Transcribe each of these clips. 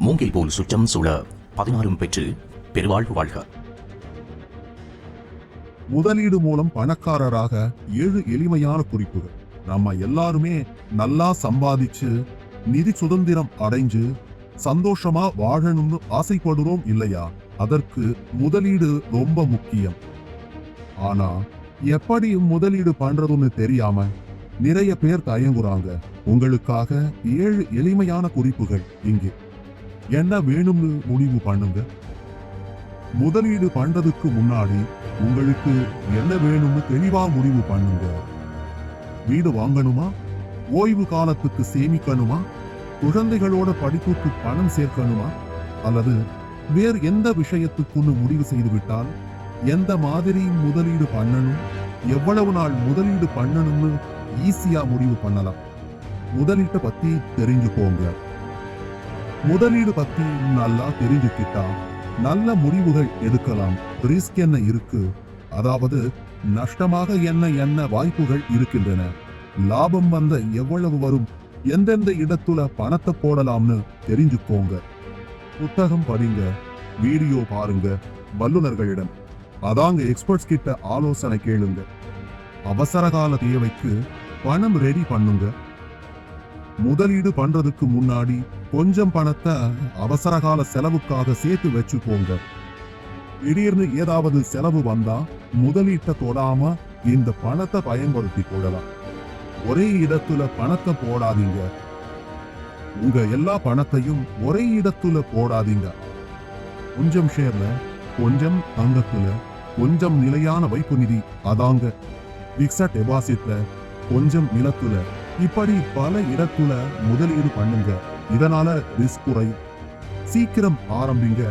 மூங்கில் போல் சுற்றம் சூழ பதினாறும் பெற்று பெருவாழ்வு வாழ்க. முதலீடு மூலம் பணக்காரராக ஏழு எளிமையான குறிப்புகள். நம்ம எல்லாருமே நல்லா சம்பாதிச்சு நிதி சுதந்திரம் அடைஞ்சு சந்தோஷமா வாழணும்னு ஆசைப்படுறோம் இல்லையா? அதற்கு முதலீடு ரொம்ப முக்கியம். ஆனா எப்படி முதலீடு பண்றதுன்னு தெரியாம நிறைய பேர் தயங்குறாங்க. உங்களுக்காக ஏழு எளிமையான குறிப்புகள் இங்கே. என்ன வேணும்னு முடிவு பண்ணுங்க. முதலீடு பண்றதுக்கு முன்னாடி உங்களுக்கு என்ன வேணும்னு தெளிவா முடிவு பண்ணுங்க. வீடு வாங்கணுமா? ஓய்வு காலத்துக்கு சேமிக்கணுமா? குழந்தைகளோட படிப்புக்கு பணம் சேர்க்கணுமா? அல்லது வேறு எந்த விஷயத்துக்குன்னு முடிவு செய்து விட்டால் எந்த மாதிரி முதலீடு பண்ணணும்? எவ்வளவு நாள் முதலீடு பண்ணணும்னு ஈஸியா முடிவு பண்ணலாம். முதலீட்டை பத்தி தெரிஞ்சுக்கோங்க. முதலீடு பத்தி நல்லா தெரிஞ்சுக்கிட்டா நல்ல முடிவுகள் எடுக்கலாம். ரிஸ்க் என்ன இருக்கு? அதாவது நஷ்டமாக என்ன என்ன வாய்ப்புகள் இருக்கின்றன? லாபம் வந்த எவ்வளவு வரும்? எந்தெந்த இடத்துல பணத்தை போடலாம்னு தெரிஞ்சுக்கோங்க. புத்தகம் படிங்க வீடியோ பாருங்க வல்லுநர்களிடம். அதாங்க எக்ஸ்பர்ட்ஸ் கிட்ட ஆலோசனை கேளுங்க. அவசர கால தேவைக்கு பணம் ரெடி பண்ணுங்க. முதலீடு பண்றதுக்கு முன்னாடி கொஞ்சம் பணத்தை அவசர கால செலவுக்காக சேர்த்து வச்சுக்கோங்க திடீர்னு ஏதாவது செலவு வந்தா முதலீட்டை தொடாம இந்த பணத்தை பயன்படுத்தி கொள்ளலாம். ஒரே இடத்துல பணத்தை போடாதீங்க. உங்க எல்லா பணத்தையும் ஒரே இடத்துல போடாதீங்க. கொஞ்சம் ஷேர்ல கொஞ்சம் தங்கத்துல கொஞ்சம் நிலையான வைப்பு நிதி அதாங்க பிக்சட் டெபாசிட்ல கொஞ்சம் நிலத்துல இப்படி பல இடத்துல முதலீடு பண்ணுங்க. இதனால ரிஸ்க் குறையும் சீக்கிரம் ஆரம்பிங்க.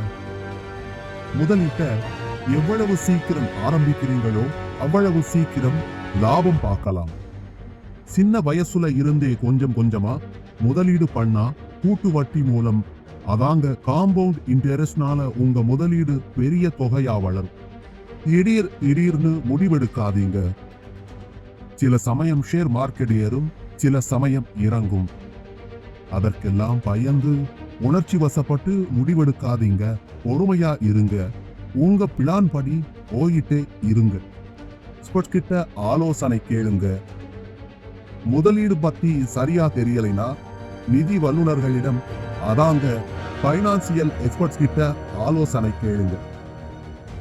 முதலீட்ட எவ்வளவு சீக்கிரம் ஆரம்பிக்கிறீங்களோ அவ்வளவு சீக்கிரம் லாபம் பார்க்கலாம். சின்ன வயசுல இருந்தே கொஞ்சம் கொஞ்சமா முதலீடு பண்ணா கூட்டு வட்டி மூலம் அதாங்க காம்பவுண்ட் இன்டெரஸ்ட்னால உங்க முதலீடு பெரிய தொகையா வளரும். திடீர் திடீர்னு முடிவெடுக்காதீங்க. சில சமயம் ஷேர் மார்க்கெட் ஏறும் சில சமயம் இறங்கும். அதற்கெல்லாம் பயந்து உணர்ச்சி வசப்பட்டு முடிவெடுக்காதீங்க. பொறுமையா இருங்க. உங்க பிளான் படி போயிட்டே இருங்க. எக்ஸ்பர்ட் கிட்ட ஆலோசனை கேளுங்க. முதலீடு பத்தி சரியா தெரியலைனா நிதி வல்லுநர்களிடம் அதாங்க பைனான்சியல் எக்ஸ்பர்ட்ஸ் கிட்ட ஆலோசனை கேளுங்க.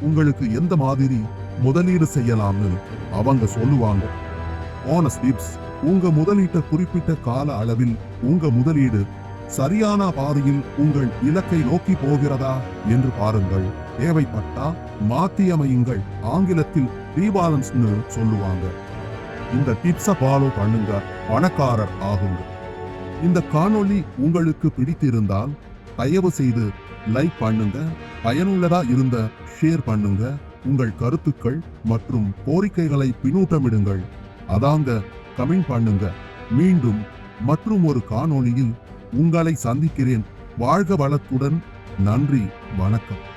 உங்களுக்கு எந்த மாதிரி முதலீடு செய்யலாம்னு அவங்க சொல்லுவாங்க. போனஸ் டிப்ஸ் உங்க முதலீட்டை குறிப்பிட்ட கால அளவில் உங்க முதலீடு சரியான பாதையில் உங்கள் இலக்கை நோக்கி போகிறதா என்று பாருங்கள். தேவைப்பட்டா மாத்தியமையுங்கள். ஆங்கிலத்தில் ரீபாலன்ஸ்னு சொல்லுவாங்க. இந்த டிப்ஸை ஃபாலோ பண்ணுங்க. பணக்காரர் ஆகுங்க. இந்த காணொளி உங்களுக்கு பிடித்திருந்தால் தயவு செய்து லைக் பண்ணுங்க. பயனுள்ளதா இருந்த ஷேர் பண்ணுங்க. உங்கள் கருத்துக்கள் மற்றும் கோரிக்கைகளை பின்னூட்டமிடுங்கள். அதாங்க கமெண்ட் பண்ணுங்க. மீண்டும் மற்றும் ஒரு காணொளியில் உங்களை சந்திக்கிறேன். வாழ்க வளத்துடன். நன்றி. வணக்கம்.